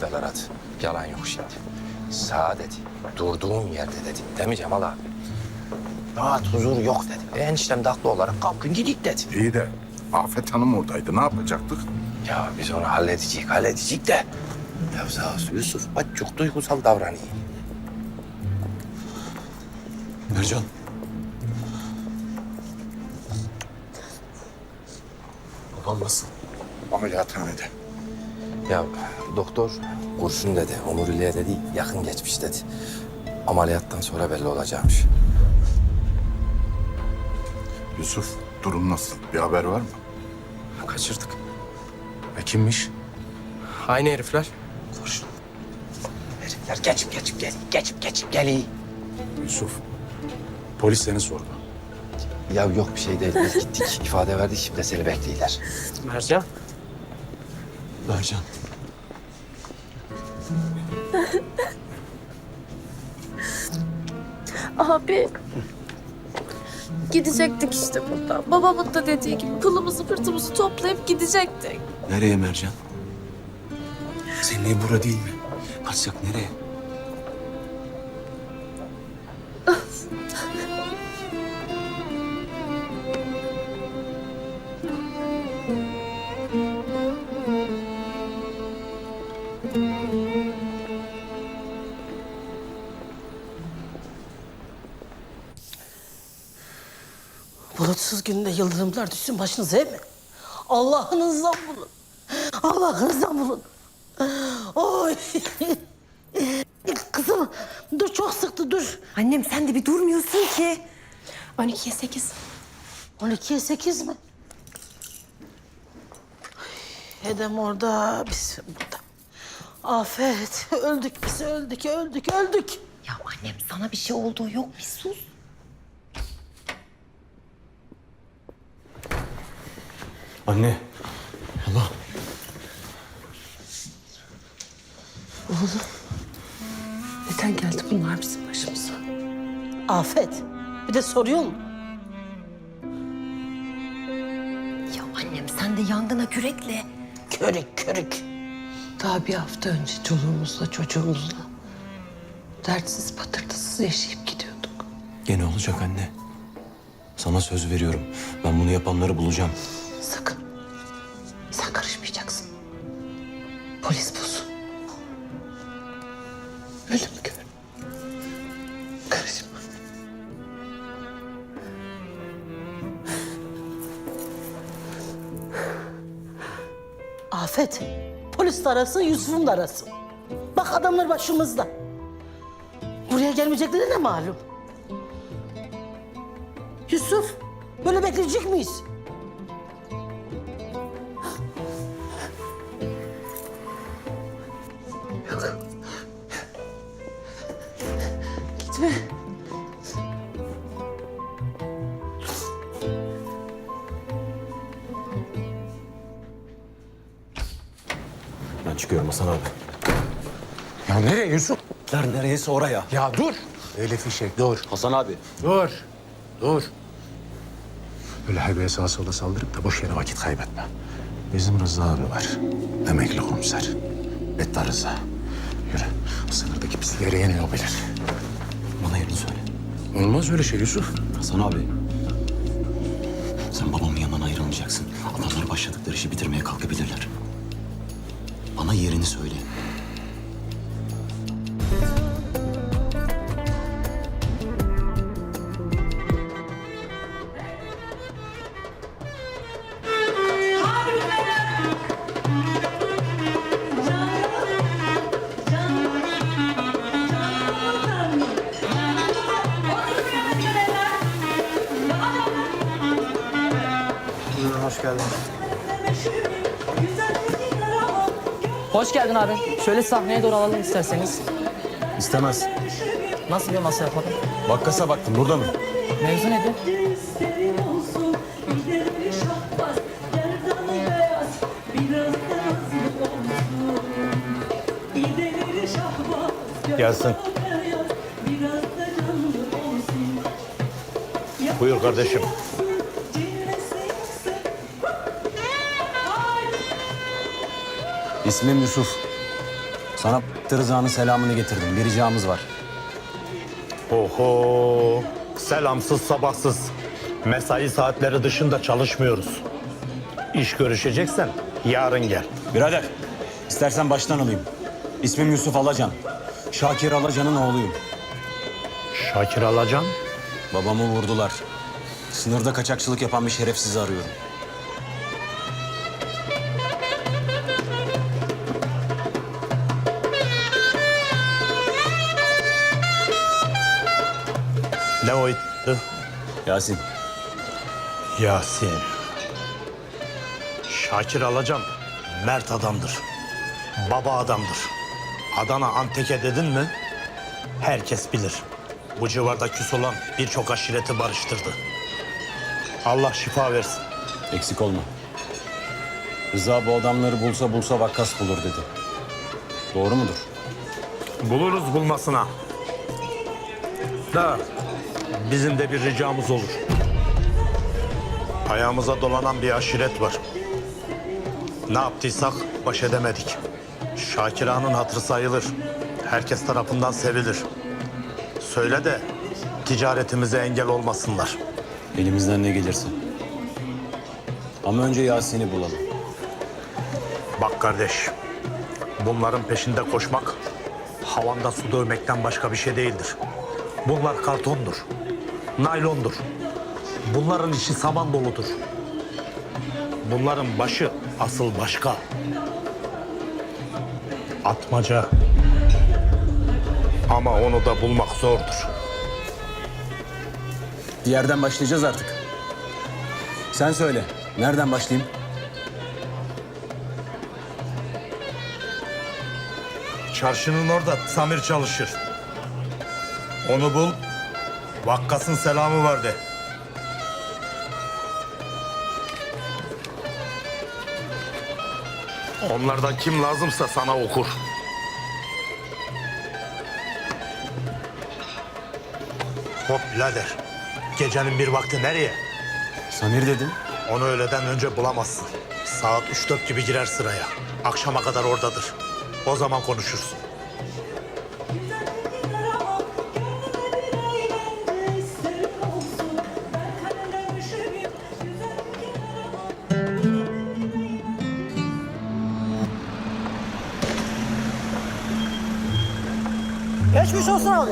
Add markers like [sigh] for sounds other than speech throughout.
çevirdiler at. Yalan yok şimdi. Sağ dedi. Durduğum yerde dedi. Değil mi Cemal abi? Rahat huzur yok dedi. E, eniştem de haklı olarak kalkın gidik dedi. İyi de Afet Hanım oradaydı. Ne yapacaktık? Ya biz onu halledecek, halledecek de. Ya sağ olsun Yusuf bak çok duygusal davranıyor. Mercan. Babam nasıl? Ameliyathanede. Ya doktor kurşun dedi, omuriliğe dedi, yakın geçmiş dedi. Ameliyattan sonra belli olacakmış. Yusuf durum nasıl? Bir haber var mı? Kaçırdık. E kimmiş? Aynı herifler. Kurşun. Herifler geçip geçip gel, geçip geçip geliyor. Yusuf. Polis seni sordu. Ya yok bir şey değil. Biz gittik, ifade verdik. Şimdi de seni bekliyorlar. Mercan. Mercan. [laughs] Abi. Gidecektik işte buradan. Babamın da dediği gibi pılımızı pırtımızı toplayıp gidecektik. Nereye Mercan? Senin ev bura değil mi? Kaçacak nereye? Bulutsuz günde yıldırımlar düşsün başınıza değil mi? Allah'ınızdan bulun. Allah'ınızdan bulun. Oy. Kızım dur çok sıktı dur. Annem sen de bir durmuyorsun ki. 12'ye 8. 12'ye 8 mi? Edem orada, biz burada. Afet, öldük biz, öldük, öldük, öldük. Ya annem sana bir şey olduğu yok bir sus. Anne. Allah. Neden geldi bunlar bizim başımıza? Afet, bir de soruyor mu? Ya annem sen de yangına kürekle. Körük, körük. Daha bir hafta önce çoluğumuzla, çocuğumuzla dertsiz, patırtısız yaşayıp gidiyorduk. Gene olacak anne. Sana söz veriyorum. Ben bunu yapanları bulacağım. Sakın. Sen karışmayacaksın. Polis bulsun. Ölüm gör. Karışma. Afet. Polis de arasın, Yusuf'un da arasın. Bak adamlar başımızda. Buraya gelmeyecekleri ne malum? Yusuf, böyle bekleyecek miyiz? Gitme. Ben çıkıyorum Hasan abi. Ya nereye Yusuf? Ner nereyse oraya. Ya dur. Öyle fişek dur. Hasan abi. Dur, dur. Öyle haybeye sağa sola saldırıp da boş yere vakit kaybetme. Bizim Rıza abi var. Emekli komiser. Etta Rıza. Yürü. Sınırdaki pislikleri yeni o bilir. Bana yerini söyle. Olmaz öyle şey Yusuf. Hasan abi. Sen babamın yanından ayrılmayacaksın. Adamlar başladıkları işi bitirmeye kalkabilirler. Bana yerini söyle. Hoş geldin abi. Şöyle sahneye doğru alalım isterseniz. İstemez. Nasıl bir masa yapalım? Bakkasa baktım burada mı? Mevzu nedir? Gelsin. Buyur kardeşim. İsmim Yusuf. Sana Rıza'nın selamını getirdim. Bir ricamız var. Oho, selamsız sabahsız. Mesai saatleri dışında çalışmıyoruz. İş görüşeceksen yarın gel. Birader, istersen baştan alayım. İsmim Yusuf Alacan. Şakir Alacan'ın oğluyum. Şakir Alacan. Babamı vurdular. Sınırda kaçakçılık yapan bir şerefsizi arıyorum. Yasin, Yasin. Şakir Alacan mert adamdır. Baba adamdır. Adana Anteke dedin mi herkes bilir. Bu civarda küs olan birçok aşireti barıştırdı. Allah şifa versin. eksik olma. Rıza bu adamları bulsa bulsa vakkas bulur dedi. Doğru mudur? Buluruz bulmasına. Da bizim de bir ricamız olur. Ayağımıza dolanan bir aşiret var. Ne yaptıysak baş edemedik. Şakir Ağa'nın hatırı sayılır. Herkes tarafından sevilir. Söyle de ticaretimize engel olmasınlar. Elimizden ne gelirse. Ama önce Yasin'i bulalım. Bak kardeş, bunların peşinde koşmak havanda su dövmekten başka bir şey değildir. Bunlar kartondur, naylondur. Bunların içi saman doludur. Bunların başı asıl başka. Atmaca. Ama onu da bulmak zordur. Bir yerden başlayacağız artık. Sen söyle. Nereden başlayayım? Çarşının orada Samir çalışır. Onu bul. Vakkasın selamı var de. Onlardan kim lazımsa sana okur. Hop birader. Gecenin bir vakti nereye? Samir dedin. Onu öğleden önce bulamazsın. Saat üç dört gibi girer sıraya. Akşama kadar oradadır. O zaman konuşursun. Geçmiş olsun abi.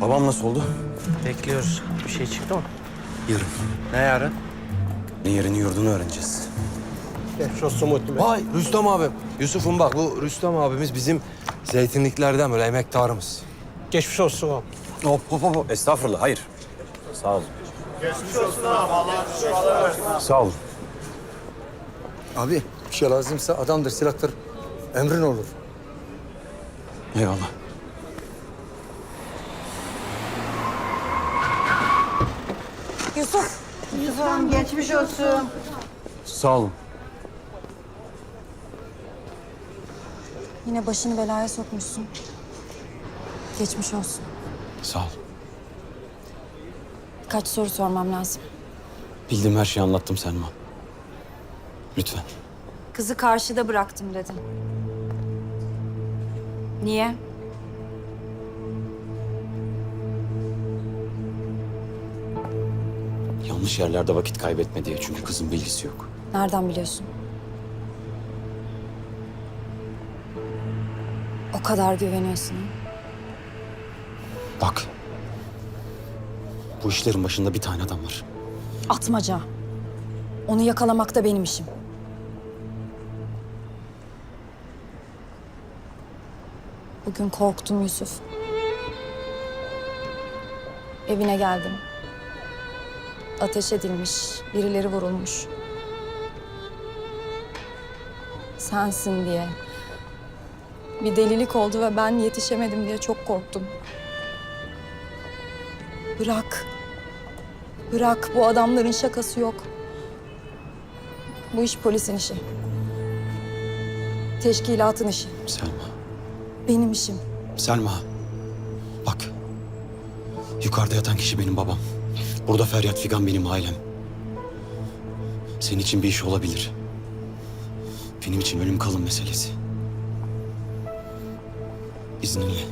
Babam nasıl oldu? Bekliyoruz. Bir şey çıktı mı? Yarın. Ne yarın? Ne yerini yurdunu öğreneceğiz. Vay Rüstem abim. Yusuf'um bak bu Rüstem abimiz bizim zeytinliklerden böyle emektarımız. Geçmiş olsun abi. Hop hop hop. Estağfurullah. Hayır. Sağ olun. Sağ olun. Abi bir şey lazımsa adamdır, silahtır. Emrin olur. Eyvallah. Yusuf. Yusuf'um geçmiş olsun. Sağ olun. Yine başını belaya sokmuşsun. Geçmiş olsun. Sağ ol. Kaç soru sormam lazım. Bildiğim her şeyi anlattım Selma. Lütfen. Kızı karşıda bıraktım dedin. Niye? Yanlış yerlerde vakit kaybetme diye çünkü kızın bilgisi yok. Nereden biliyorsun? O kadar güveniyorsun. Bak. Bu işlerin başında bir tane adam var. Atmaca. Onu yakalamak da benim işim. Bugün korktum Yusuf. Evine geldim. Ateş edilmiş, birileri vurulmuş. Sensin diye. Bir delilik oldu ve ben yetişemedim diye çok korktum. Bırak. Bırak bu adamların şakası yok. Bu iş polisin işi. Teşkilatın işi. Selma. Benim işim. Selma. Bak. Yukarıda yatan kişi benim babam. Burada feryat figan benim ailem. Senin için bir iş olabilir. Benim için ölüm kalım meselesi. İzninle.